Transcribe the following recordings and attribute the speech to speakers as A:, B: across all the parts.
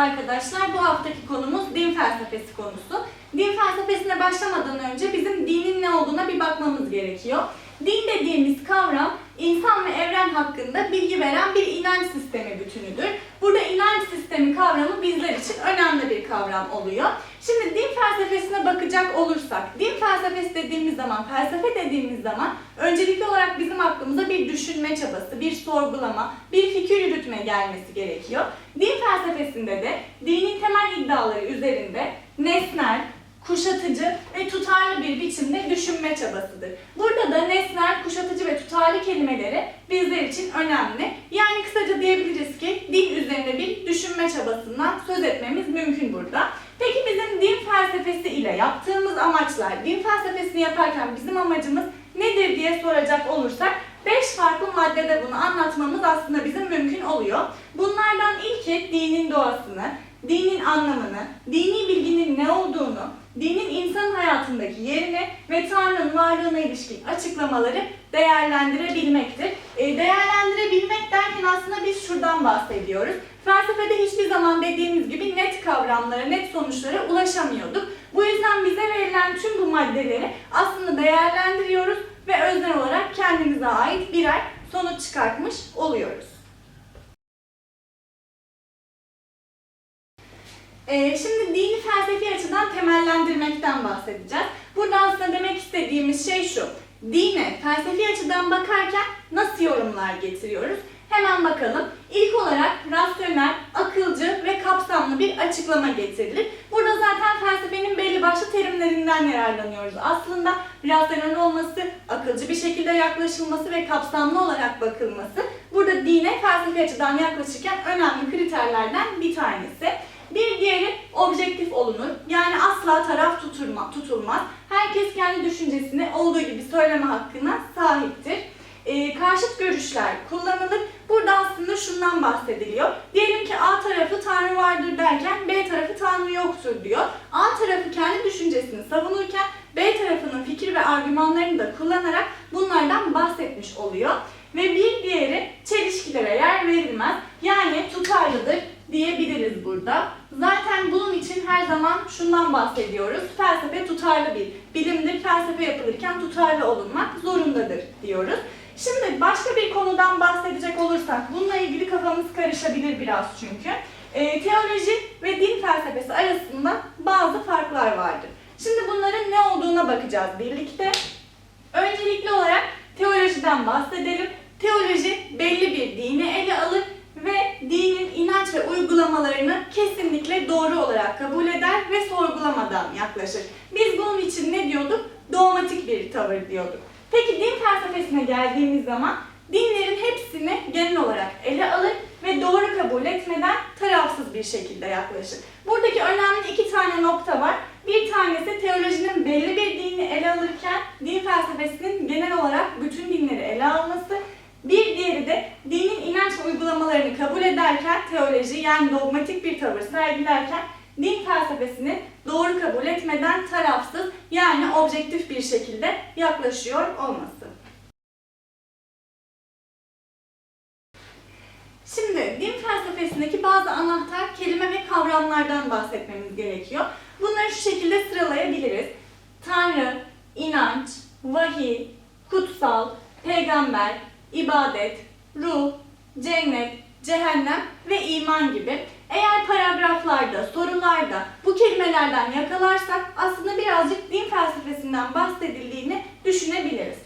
A: arkadaşlar. Bu haftaki konumuz din felsefesi konusu. Din felsefesine başlamadan önce bizim dinin ne olduğuna bir bakmamız gerekiyor. Din dediğimiz kavram insan ve evren hakkında bilgi veren bir inanç sistemi bütünüdür. Burada inanç sistemi kavramı bizler için önemli bir kavram oluyor. Şimdi din felsefesine bakacak olursak, din felsefesi dediğimiz zaman, felsefe dediğimiz zaman öncelikli olarak bizim aklımıza bir düşünme çabası, bir sorgulama, bir fikir yürütme gelmesi gerekiyor. Din felsefesinde de dinin temel iddiaları üzerinde nesnel, kuşatıcı ve tutarlı bir biçimde düşünme çabasıdır. Burada da nesnel, kuşatıcı ve tutarlı kelimeleri bizler için önemli. Yani kısaca diyebiliriz ki din üzerine bir düşünme çabasından söz etmemiz mümkün burada. Peki bizim din felsefesi ile yaptığımız amaçlar, din felsefesini yaparken bizim amacımız nedir diye soracak olursak 5 farklı maddede bunu anlatmamız aslında bizim mümkün oluyor. Bunlardan ilki dinin doğasını, dinin anlamını, dini bilginin ne olduğunu, dinin insan hayatındaki yerini ve Tanrı'nın varlığına ilişkin açıklamaları değerlendirebilmektir. E, değerlendirebilmek derken aslında biz şuradan bahsediyoruz. Felsefede hiçbir zaman dediğimiz gibi net kavramlara, net sonuçlara ulaşamıyorduk. Bu yüzden bize verilen tüm bu maddeleri aslında değerlendiriyoruz ve öznel olarak kendimize ait birer sonuç çıkartmış oluyoruz. Ee, şimdi dini felsefi açıdan temellendirmekten bahsedeceğiz. Burada aslında demek istediğimiz şey şu. Dine felsefi açıdan bakarken nasıl yorumlar getiriyoruz? Hemen bakalım. İlk olarak rasyonel, akılcı ve kapsamlı bir açıklama getirilir. Burada zaten felsefenin belli başlı terimlerinden yararlanıyoruz. Aslında rasyonel olması, akılcı bir şekilde yaklaşılması ve kapsamlı olarak bakılması burada dine felsefi açıdan yaklaşırken önemli kriterlerden bir tanesi. Bir diğeri objektif olunur. Yani asla taraf tutulma, tutulmaz. Herkes kendi düşüncesini olduğu gibi söyleme hakkına sahiptir. Ee, karşıt görüşler kullanılır. Burada aslında şundan bahsediliyor. Diyelim ki A tarafı Tanrı vardır derken B tarafı Tanrı yoktur diyor. A tarafı kendi düşüncesini savunurken B tarafının fikir ve argümanlarını da kullanarak bunlardan bahsetmiş oluyor. Ve bir diğeri çelişkilere yer verilmez. Yani tutarlıdır diyebiliriz burada. Zaten bunun için her zaman şundan bahsediyoruz. Felsefe tutarlı bir bilimdir. Felsefe yapılırken tutarlı olunmak zorundadır diyoruz. Şimdi başka bir konudan bahsedecek olursak, bununla ilgili kafamız karışabilir biraz çünkü. Ee, teoloji ve din felsefesi arasında bazı farklar vardır. Şimdi bunların ne olduğuna bakacağız birlikte. Öncelikli olarak teolojiden bahsedelim. Teoloji belli bir dini ele alır ve dinin inanç ve uygulamalarını kesinlikle doğru olarak kabul eder ve sorgulamadan yaklaşır. Biz bunun için ne diyorduk? Dogmatik bir tavır diyorduk. Peki din felsefesine geldiğimiz zaman dinlerin hepsini genel olarak ele alır ve doğru kabul etmeden tarafsız bir şekilde yaklaşır. Buradaki önemli iki tane nokta var. Bir tanesi teolojinin belli bir dini ele alırken din felsefesinin genel olarak bütün dinleri ele alması. Bir diğeri de dinin inanç uygulamalarını kabul ederken teoloji yani dogmatik bir tavır sergilerken din felsefesini doğru kabul etmeden tarafsız yani objektif bir şekilde yaklaşıyor olması. Şimdi din felsefesindeki bazı anahtar kelime ve kavramlardan bahsetmemiz gerekiyor. Bunları şu şekilde sıralayabiliriz. Tanrı, inanç, vahiy, kutsal, peygamber, ibadet, ruh, cennet, cehennem ve iman gibi. Eğer paragraflarda, sorularda bu kelimelerden yakalarsak aslında birazcık din felsefesinden bahsedildiğini düşünebiliriz.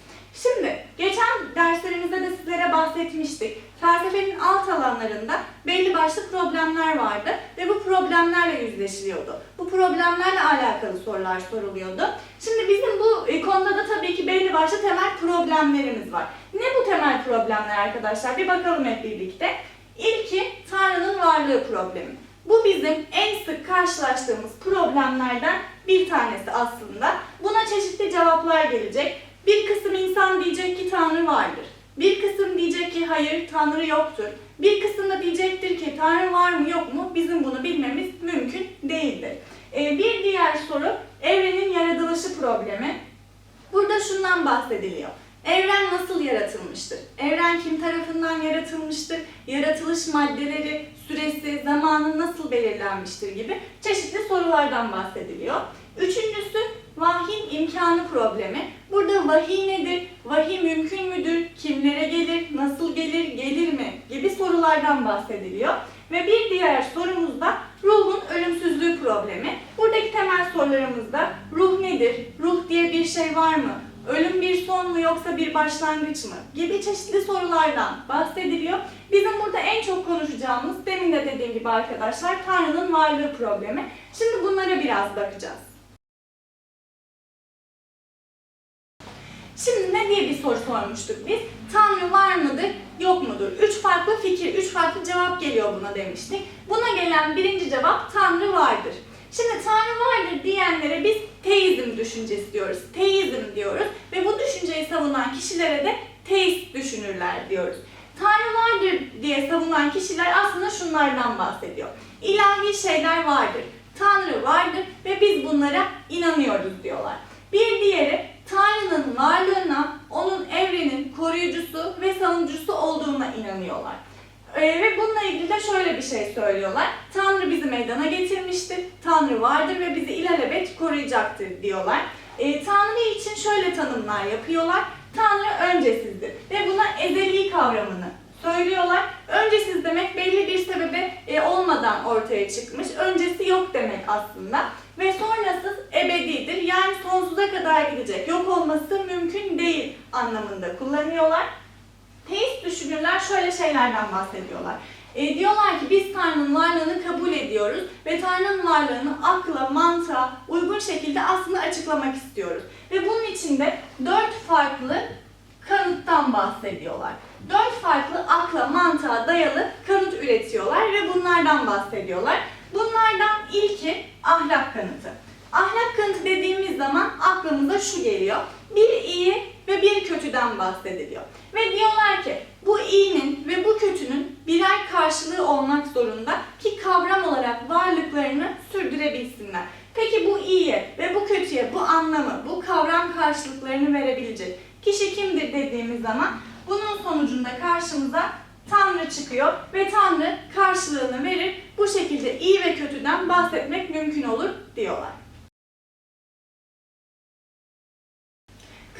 A: Şimdi geçen derslerimizde de sizlere bahsetmiştik. Felsefenin alt alanlarında belli başlı problemler vardı ve bu problemlerle yüzleşiliyordu. Bu problemlerle alakalı sorular soruluyordu. Şimdi bizim bu e, konuda da tabii ki belli başlı temel problemlerimiz var. Ne bu temel problemler arkadaşlar? Bir bakalım hep birlikte. İlki Tanrı'nın varlığı problemi. Bu bizim en sık karşılaştığımız problemlerden bir tanesi aslında. Buna çeşitli cevaplar gelecek. Bir kısım insan diyecek ki Tanrı vardır. Bir kısım diyecek ki hayır Tanrı yoktur. Bir kısım da diyecektir ki Tanrı var mı yok mu bizim bunu bilmemiz mümkün değildir. Ee, bir diğer soru evrenin yaratılışı problemi. Burada şundan bahsediliyor. Evren nasıl yaratılmıştır? Evren kim tarafından yaratılmıştır? Yaratılış maddeleri, süresi, zamanı nasıl belirlenmiştir gibi çeşitli sorulardan bahsediliyor. Üçüncüsü vahyin imkanı problemi. Burada vahiy nedir? Vahiy mümkün müdür? Kimlere gelir? Nasıl gelir? Gelir mi? gibi sorulardan bahsediliyor. Ve bir diğer sorumuz da ruhun ölümsüzlüğü problemi. Buradaki temel sorularımızda ruh nedir? Ruh diye bir şey var mı? Ölüm bir son mu yoksa bir başlangıç mı? gibi çeşitli sorulardan bahsediliyor. Bizim burada en çok konuşacağımız, demin de dediğim gibi arkadaşlar, Tanrı'nın varlığı problemi. Şimdi bunlara biraz bakacağız. Şimdi ne diye bir soru sormuştuk biz? Tanrı var mıdır, yok mudur? Üç farklı fikir, üç farklı cevap geliyor buna demiştik. Buna gelen birinci cevap Tanrı vardır. Şimdi Tanrı vardır diyenlere biz teizm düşüncesi diyoruz. Teizm diyoruz ve bu düşünceyi savunan kişilere de teist düşünürler diyoruz. Tanrı vardır diye savunan kişiler aslında şunlardan bahsediyor. İlahi şeyler vardır. Tanrı vardır ve biz bunlara inanıyoruz diyorlar. Bir diğeri Tanrı'nın varlığına, onun evrenin koruyucusu ve savunucusu olduğuna inanıyorlar. Ee, ve bununla ilgili de şöyle bir şey söylüyorlar. Tanrı bizi meydana getirmiştir, Tanrı vardır ve bizi ilelebet koruyacaktır diyorlar. Ee, Tanrı için şöyle tanımlar yapıyorlar. Tanrı öncesizdir ve buna ezeli kavramını söylüyorlar. Öncesiz demek belli bir sebebe e, olmadan ortaya çıkmış. Öncesi yok demek aslında. Ve sonrasız ebedidir. Yani sonsuza kadar gidecek. Yok olması mümkün değil anlamında kullanıyorlar. Teist düşünürler şöyle şeylerden bahsediyorlar. E, diyorlar ki biz Tanrı'nın varlığını kabul ediyoruz ve Tanrı'nın varlığını akla, mantığa uygun şekilde aslında açıklamak istiyoruz. Ve bunun için de dört farklı kanıttan bahsediyorlar. Dört farklı akla, mantığa dayalı kanıt üretiyorlar ve bunlardan bahsediyorlar. Bunlardan ilki ahlak kanıtı. Ahlak kanıtı dediğimiz zaman aklımıza şu geliyor. Bir iyi ve bir kötüden bahsediliyor. Ve diyorlar ki bu iyinin ve bu kötünün birer karşılığı olmak zorunda ki kavram olarak varlıklarını sürdürebilsinler. Peki bu iyiye ve bu kötüye bu anlamı, bu kavram karşılıklarını verebilecek kişi kimdir dediğimiz zaman bunun sonucunda karşımıza Tanrı çıkıyor ve Tanrı karşılığını verir. Bu şekilde iyi ve kötüden bahsetmek mümkün olur diyorlar.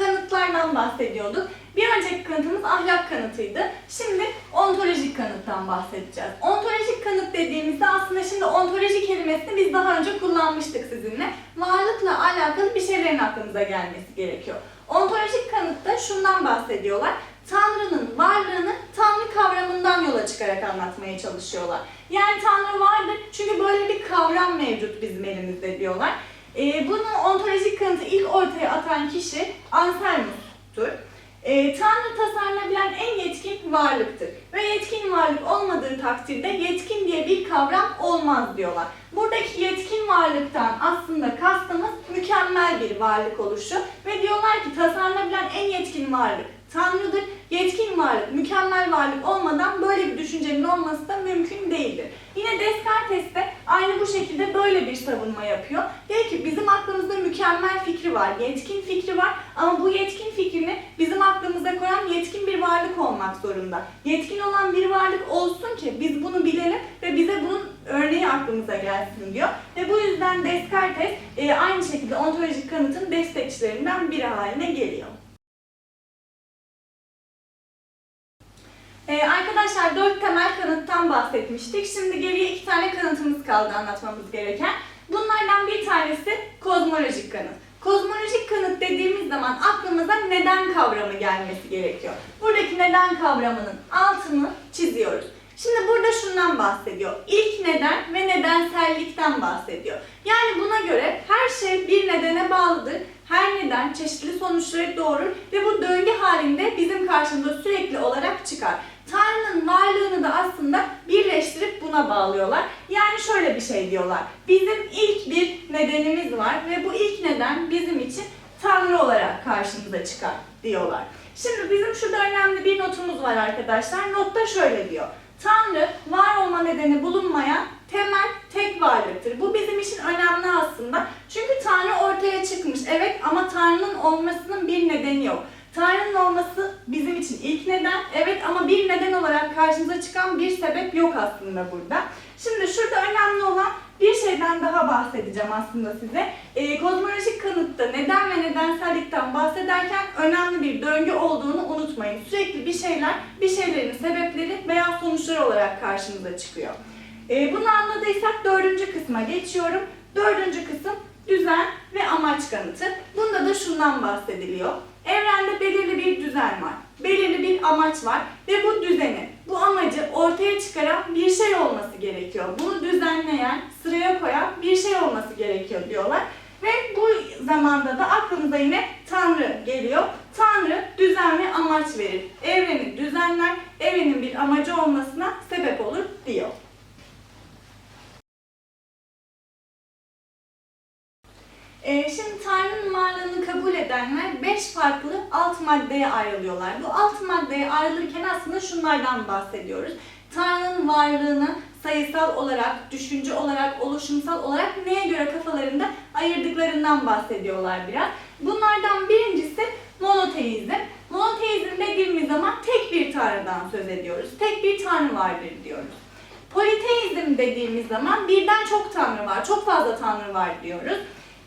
A: Kanıtlardan bahsediyorduk. Bir önceki kanıtımız ahlak kanıtıydı. Şimdi ontolojik kanıttan bahsedeceğiz. Ontolojik kanıt dediğimizde aslında şimdi ontoloji kelimesini biz daha önce kullanmıştık sizinle. Varlıkla alakalı bir şeylerin aklımıza gelmesi gerekiyor. Ontolojik kanıtta şundan bahsediyorlar. Tanrı'nın varlığını Tanrı kavramından yola çıkarak anlatmaya çalışıyorlar. Yani Tanrı vardır çünkü böyle bir kavram mevcut bizim elimizde diyorlar. Ee, bunu ontolojik kanıtı ilk ortaya atan kişi Anselmus'tur. Ee, Tanrı tasarlanabilen en yetkin varlıktır. Ve yetkin varlık olmadığı takdirde yetkin diye bir kavram olmaz diyorlar. Buradaki yetkin varlıktan aslında kastımız mükemmel bir varlık oluşu. Ve diyorlar ki tasarlanabilen en yetkin varlık Tanrı'dır. Varlık, mükemmel varlık olmadan böyle bir düşüncenin olması da mümkün değildir. Yine Descartes de aynı bu şekilde böyle bir savunma yapıyor. Diyor ki bizim aklımızda mükemmel fikri var, yetkin fikri var ama bu yetkin fikrini bizim aklımıza koyan yetkin bir varlık olmak zorunda. Yetkin olan bir varlık olsun ki biz bunu bilelim ve bize bunun örneği aklımıza gelsin diyor. Ve bu yüzden Descartes e, aynı şekilde ontolojik kanıtın destekçilerinden biri haline geliyor. Ee, arkadaşlar dört temel kanıttan bahsetmiştik. Şimdi geriye iki tane kanıtımız kaldı anlatmamız gereken. Bunlardan bir tanesi kozmolojik kanıt. Kozmolojik kanıt dediğimiz zaman aklımıza neden kavramı gelmesi gerekiyor. Buradaki neden kavramının altını çiziyoruz. Şimdi burada şundan bahsediyor. İlk neden ve nedensellikten bahsediyor. Yani buna göre her şey bir nedene bağlıdır. Her neden çeşitli sonuçları doğurur ve bu döngü halinde bizim karşımıza sürekli olarak çıkar. Tanrı'nın varlığını da aslında birleştirip buna bağlıyorlar. Yani şöyle bir şey diyorlar. Bizim ilk bir nedenimiz var ve bu ilk neden bizim için Tanrı olarak karşımıza çıkar diyorlar. Şimdi bizim şurada önemli bir notumuz var arkadaşlar. Notta şöyle diyor. Tanrı var olma nedeni bulunmayan temel tek varlıktır. Bu bizim için önemli aslında. Çünkü Tanrı ortaya çıkmış. Evet ama Tanrı'nın olmasının bir nedeni yok. Tanrı'nın olması bizim için ilk neden. Evet ama bir neden olarak karşımıza çıkan bir sebep yok aslında burada. Şimdi şurada önemli olan bir şeyden daha bahsedeceğim aslında size. Ee, kozmolojik kanıtta neden ve nedensellikten bahsederken önemli bir döngü olduğunu unutmayın. Sürekli bir şeyler, bir şeylerin sebepleri veya sonuçları olarak karşımıza çıkıyor. Ee, bunu anladıysak dördüncü kısma geçiyorum. Dördüncü kısım düzen ve amaç kanıtı. Bunda da şundan bahsediliyor. Düzen var. Belirli bir amaç var ve bu düzeni, bu amacı ortaya çıkaran bir şey olması gerekiyor. Bunu düzenleyen, sıraya koyan bir şey olması gerekiyor diyorlar. Ve bu zamanda da aklımıza yine Tanrı geliyor. Tanrı düzen ve amaç verir. Evreni düzenler, evrenin bir amacı olmasına sebep olur diyor. Ee, şimdi Tanrı'nın varlığını kabul edenler beş farklı alt maddeye ayrılıyorlar. Bu alt maddeye ayrılırken aslında şunlardan bahsediyoruz. Tanrı'nın varlığını sayısal olarak, düşünce olarak, oluşumsal olarak neye göre kafalarında ayırdıklarından bahsediyorlar biraz. Bunlardan birincisi monoteizm. Monoteizm dediğimiz zaman tek bir Tanrı'dan söz ediyoruz. Tek bir Tanrı vardır diyoruz. Politeizm dediğimiz zaman birden çok Tanrı var, çok fazla Tanrı var diyoruz.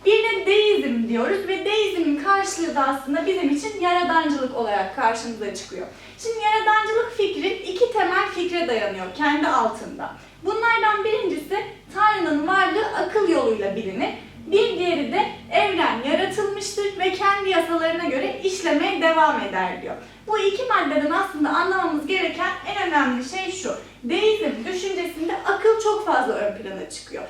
A: Bir de deizm diyoruz ve deizmin karşılığı da aslında bizim için yaradancılık olarak karşımıza çıkıyor. Şimdi yaradancılık fikri iki temel fikre dayanıyor kendi altında. Bunlardan birincisi Tanrı'nın varlığı akıl yoluyla bilinir. Bir diğeri de evren yaratılmıştır ve kendi yasalarına göre işlemeye devam eder diyor. Bu iki maddeden aslında anlamamız gereken en önemli şey şu. Deizm düşüncesinde akıl çok fazla ön plana çıkıyor.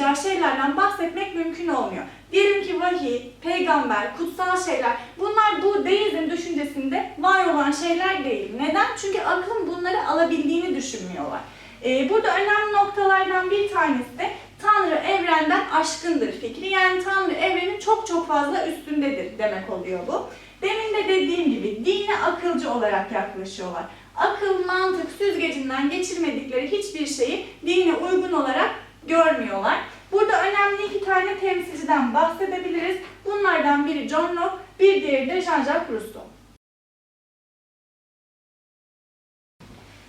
A: Alamayacağı şeylerden bahsetmek mümkün olmuyor. Diyelim ki vahiy, peygamber, kutsal şeyler bunlar bu deizm düşüncesinde var olan şeyler değil. Neden? Çünkü aklın bunları alabildiğini düşünmüyorlar. Ee, burada önemli noktalardan bir tanesi de Tanrı evrenden aşkındır fikri. Yani Tanrı evrenin çok çok fazla üstündedir demek oluyor bu. Demin de dediğim gibi dine akılcı olarak yaklaşıyorlar. Akıl, mantık, süzgecinden geçirmedikleri hiçbir şeyi dine uygun olarak görmüyorlar. Burada önemli iki tane temsilciden bahsedebiliriz. Bunlardan biri John Locke, bir diğeri de Jean-Jacques Rousseau.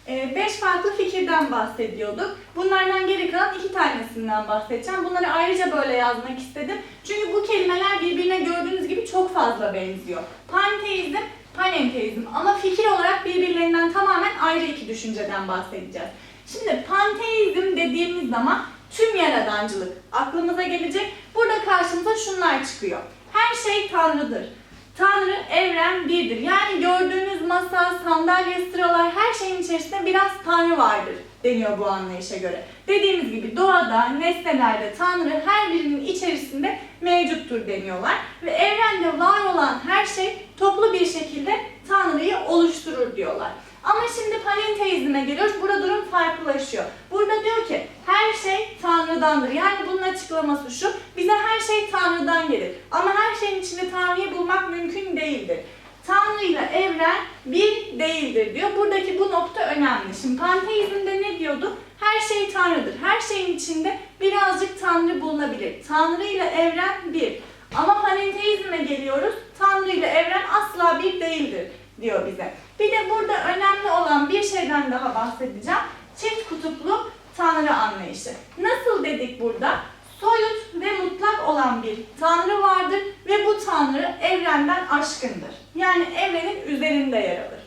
A: Ee, Beş farklı fikirden bahsediyorduk. Bunlardan geri kalan iki tanesinden bahsedeceğim. Bunları ayrıca böyle yazmak istedim. Çünkü bu kelimeler birbirine gördüğünüz gibi çok fazla benziyor. Panteizm, panenteizm ama fikir olarak birbirlerinden tamamen ayrı iki düşünceden bahsedeceğiz. Şimdi panteizm dediğimiz zaman tüm yaradancılık aklımıza gelecek. Burada karşımıza şunlar çıkıyor. Her şey Tanrı'dır. Tanrı, evren birdir. Yani gördüğünüz masa, sandalye, sıralar her şeyin içerisinde biraz Tanrı vardır deniyor bu anlayışa göre. Dediğimiz gibi doğada, nesnelerde Tanrı her birinin içerisinde mevcuttur deniyorlar. Ve evrende var olan her şey toplu bir şekilde Tanrı'yı oluşturur diyorlar. Ama şimdi panenteizme geliyoruz. Burada durum farklılaşıyor. Burada diyor ki her şey Tanrı'dandır. Yani bunun açıklaması şu. Bize her şey Tanrı'dan gelir. Ama her şeyin içinde Tanrı'yı bulmak mümkün değildir. Tanrı ile evren bir değildir diyor. Buradaki bu nokta önemli. Şimdi panteizmde ne diyordu? Her şey Tanrı'dır. Her şeyin içinde birazcık Tanrı bulunabilir. Tanrı ile evren bir. Ama panenteizme geliyoruz. Tanrı ile evren asla bir değildir diyor bize. Bir de burada önemli olan bir şeyden daha bahsedeceğim. Çift kutuplu Tanrı anlayışı. Nasıl dedik burada? Soyut ve mutlak olan bir Tanrı vardır ve bu Tanrı evrenden aşkındır. Yani evrenin üzerinde yer alır.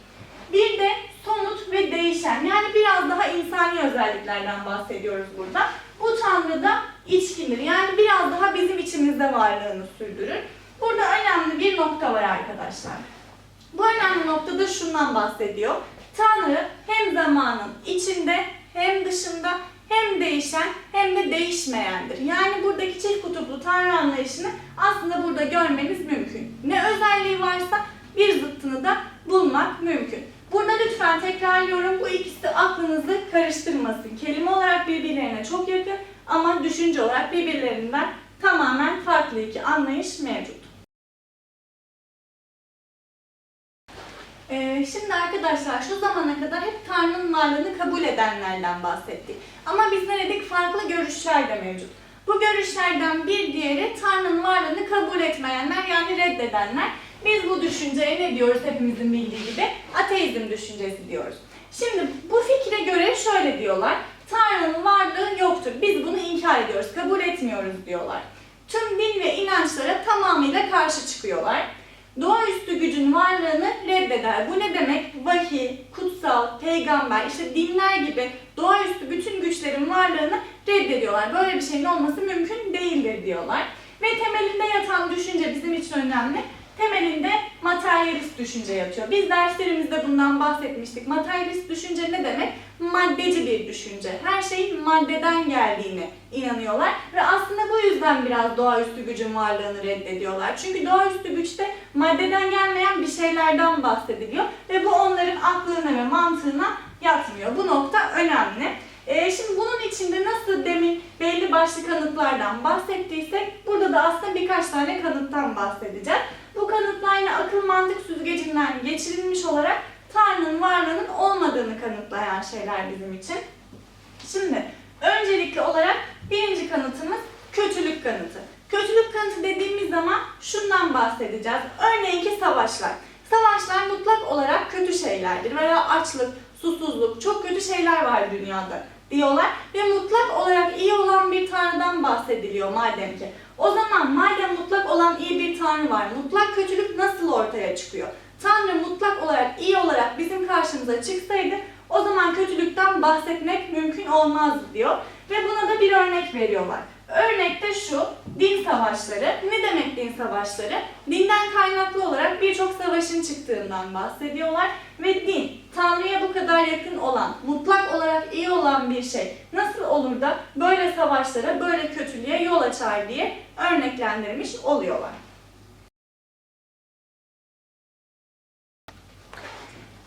A: Bir de somut ve değişen yani biraz daha insani özelliklerden bahsediyoruz burada. Bu Tanrı da içkindir. Yani biraz daha bizim içimizde varlığını sürdürür. Burada önemli bir nokta var arkadaşlar. Bu önemli noktada şundan bahsediyor. Tanrı hem zamanın içinde hem dışında hem değişen hem de değişmeyendir. Yani buradaki çift kutuplu Tanrı anlayışını aslında burada görmeniz mümkün. Ne özelliği varsa bir zıttını da bulmak mümkün. Burada lütfen tekrarlıyorum bu ikisi aklınızı karıştırmasın. Kelime olarak birbirlerine çok yakın ama düşünce olarak birbirlerinden tamamen farklı iki anlayış mevcut. Ee, şimdi arkadaşlar şu zamana kadar hep Tanrı'nın varlığını kabul edenlerden bahsettik. Ama biz dedik? Farklı görüşler de mevcut. Bu görüşlerden bir diğeri Tanrı'nın varlığını kabul etmeyenler yani reddedenler. Biz bu düşünceye ne diyoruz hepimizin bildiği gibi? Ateizm düşüncesi diyoruz. Şimdi bu fikre göre şöyle diyorlar. Tanrı'nın varlığı yoktur. Biz bunu inkar ediyoruz, kabul etmiyoruz diyorlar. Tüm din ve inançlara tamamıyla karşı çıkıyorlar. Doğaüstü gücün varlığını reddeder. Bu ne demek? Vahiy, kutsal, peygamber, işte dinler gibi doğaüstü bütün güçlerin varlığını reddediyorlar. Böyle bir şeyin olması mümkün değildir diyorlar. Ve temelinde yatan düşünce bizim için önemli. Temelinde materyalist düşünce yatıyor. Biz derslerimizde bundan bahsetmiştik. Materyalist düşünce ne demek? Maddeci bir düşünce. Her şeyin maddeden geldiğini inanıyorlar. Ve aslında bu yüzden biraz doğaüstü gücün varlığını reddediyorlar. Çünkü doğaüstü güçte maddeden gelmeyen bir şeylerden bahsediliyor. Ve bu onların aklına ve mantığına yatmıyor. Bu nokta önemli. Ee, şimdi bunun içinde nasıl demin belli başlı kanıtlardan bahsettiysek burada da aslında birkaç tane kanıttan bahsedeceğiz. Bu kanıtlar yine akıl mantık süzgecinden geçirilmiş olarak Tanrı'nın varlığının olmadığını kanıtlayan şeyler bizim için. Şimdi öncelikli olarak birinci kanıtımız kötülük kanıtı. Kötülük kanıtı dediğimiz zaman şundan bahsedeceğiz. Örneğin ki savaşlar. Savaşlar mutlak olarak kötü şeylerdir veya açlık, susuzluk, çok kötü şeyler var dünyada diyorlar ve mutlak olarak iyi olan bir tanrıdan bahsediliyor madem ki. O zaman madem mutlak olan iyi bir tanrı var, mutlak kötülük nasıl ortaya çıkıyor? Tanrı mutlak olarak iyi olarak bizim karşımıza çıksaydı o zaman kötülükten bahsetmek mümkün olmazdı diyor ve buna da bir örnek veriyorlar. Örnek de şu, din savaşları. Ne demek din savaşları? Dinden kaynaklı olarak birçok savaşın çıktığından bahsediyorlar ve din, Tanrı'ya bu kadar yakın olan, mutlak olarak iyi olan bir şey nasıl olur da böyle savaşlara, böyle kötülüğe yol açar diye örneklendirmiş oluyorlar.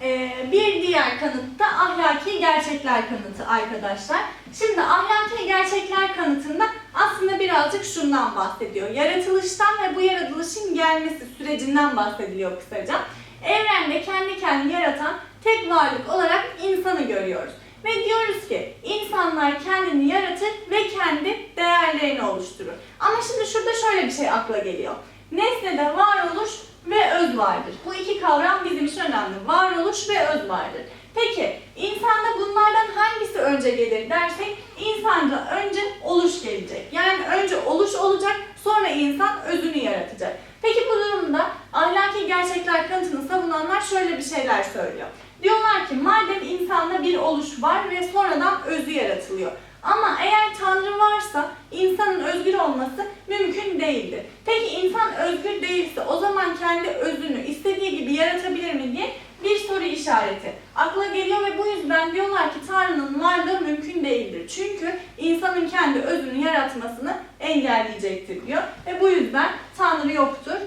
A: Ee, bir diğer kanıt da ahlaki gerçekler kanıtı arkadaşlar. Şimdi ahlaki gerçekler kanıtında aslında birazcık şundan bahsediyor. Yaratılıştan ve bu yaratılışın gelmesi sürecinden bahsediliyor kısaca. Evrende kendi kendini yaratan tek varlık olarak insanı görüyoruz. Ve diyoruz ki insanlar kendini yaratır ve kendi değerlerini oluşturur. Ama şimdi şurada şöyle bir şey akla geliyor. Nesnede varoluş ve öz vardır. Bu iki kavram bizim için önemli. Varoluş ve öz vardır. Peki insanda bunlardan hangisi önce gelir dersek insanda önce oluş gelecek. Yani önce oluş olacak sonra insan özünü yaratacak. Peki bu durumda ahlaki gerçekler kanıtını savunanlar şöyle bir şeyler söylüyor. Diyorlar ki madem insanda bir oluş var ve sonradan özü yaratılıyor. Ama eğer Tanrı varsa insanın özgür olması mümkün değildir. Peki insan özgür değilse o zaman kendi özünü istediği gibi yaratabilir mi diye bir soru işareti akla geliyor ve bu yüzden diyorlar ki Tanrı'nın varlığı mümkün değildir. Çünkü insanın kendi özünü yaratmasını engelleyecektir diyor ve bu yüzden Tanrı yoktur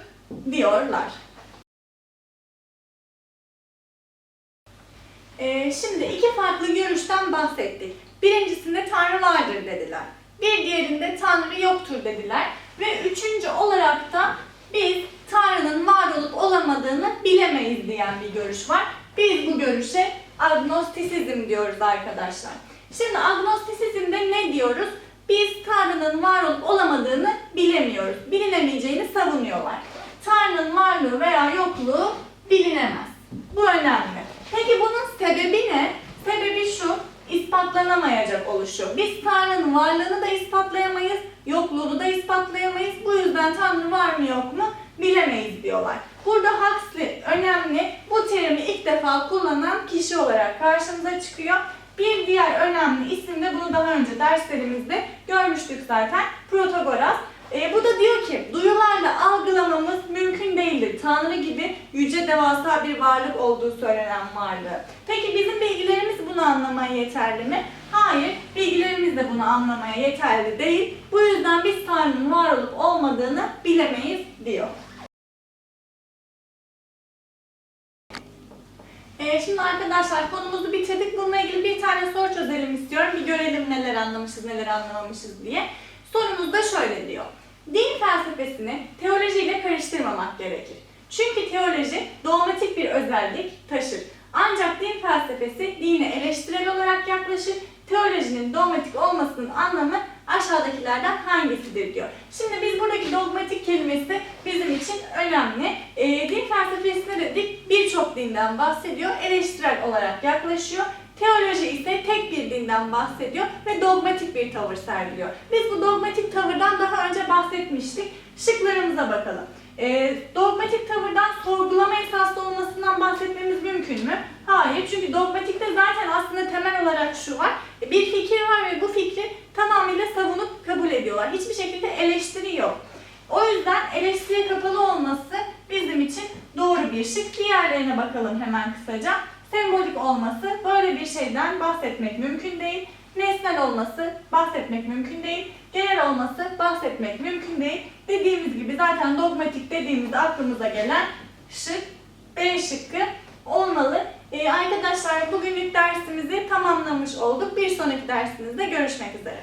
A: diyorlar. Ee, şimdi iki farklı görüşten bahsettik. Birincisinde Tanrı vardır dediler. Bir diğerinde Tanrı yoktur dediler. Ve üçüncü olarak da biz Tanrı'nın var olup olamadığını bilemeyiz diyen bir görüş var. Biz bu görüşe agnostisizm diyoruz arkadaşlar. Şimdi agnostisizmde ne diyoruz? Biz Tanrı'nın var olup olamadığını bilemiyoruz. Bilinemeyeceğini savunuyorlar. Tanrı'nın varlığı veya yokluğu bilinemez. Bu önemli. Peki bunun sebebi ne? Sebebi şu, ispatlanamayacak oluşu. Biz Tanrı'nın varlığını da ispatlayamayız, yokluğunu da ispatlayamayız. Bu yüzden Tanrı var mı yok mu bilemeyiz diyorlar. Burada Huxley defa kullanan kişi olarak karşımıza çıkıyor. Bir diğer önemli isim de bunu daha önce derslerimizde görmüştük zaten. Protagoras. E, bu da diyor ki duyularla algılamamız mümkün değildir. Tanrı gibi yüce devasa bir varlık olduğu söylenen varlığı. Peki bizim bilgilerimiz bunu anlamaya yeterli mi? Hayır, bilgilerimiz de bunu anlamaya yeterli değil. Bu yüzden biz Tanrı'nın var olup olmadığını bilemeyiz diyor. Ee, şimdi arkadaşlar konumuzu bitirdik. Bununla ilgili bir tane soru çözelim istiyorum. Bir görelim neler anlamışız, neler anlamamışız diye. Sorumuz da şöyle diyor. Din felsefesini teolojiyle karıştırmamak gerekir. Çünkü teoloji dogmatik bir özellik taşır. Ancak din felsefesi dine eleştirel olarak yaklaşır. Teolojinin dogmatik olmasının anlamı aşağıdakilerden hangisidir diyor. Şimdi biz buradaki dogmatik kelimesi bizim için önemli. Ee, din felsefesine dedik birçok dinden bahsediyor, eleştirel olarak yaklaşıyor. Teoloji ise tek bir dinden bahsediyor ve dogmatik bir tavır sergiliyor. Biz bu dogmatik tavırdan daha önce bahsetmiştik. Şıklarımıza bakalım. Ee, dogmatik tavırdan sorgulama esaslı olmasından bahsetmemiz mümkün mü? Hayır. Çünkü dogmatikte zaten aslında temel olarak şu var. Bir fikir var ve bu fikri tamamıyla savunup kabul ediyorlar. Hiçbir şekilde eleştiri yok. O yüzden eleştiriye kapalı olması bizim için doğru bir şık. Diğerlerine bakalım hemen kısaca. Sembolik olması böyle bir şeyden bahsetmek mümkün değil. Nesnel olması bahsetmek mümkün değil. Genel olması bahsetmek mümkün değil. Dediğimiz gibi zaten dogmatik dediğimizde aklımıza gelen şık B şıkkı olmalı. Ee, arkadaşlar bugünlük dersimizi tamamlamış olduk. Bir sonraki dersimizde görüşmek üzere.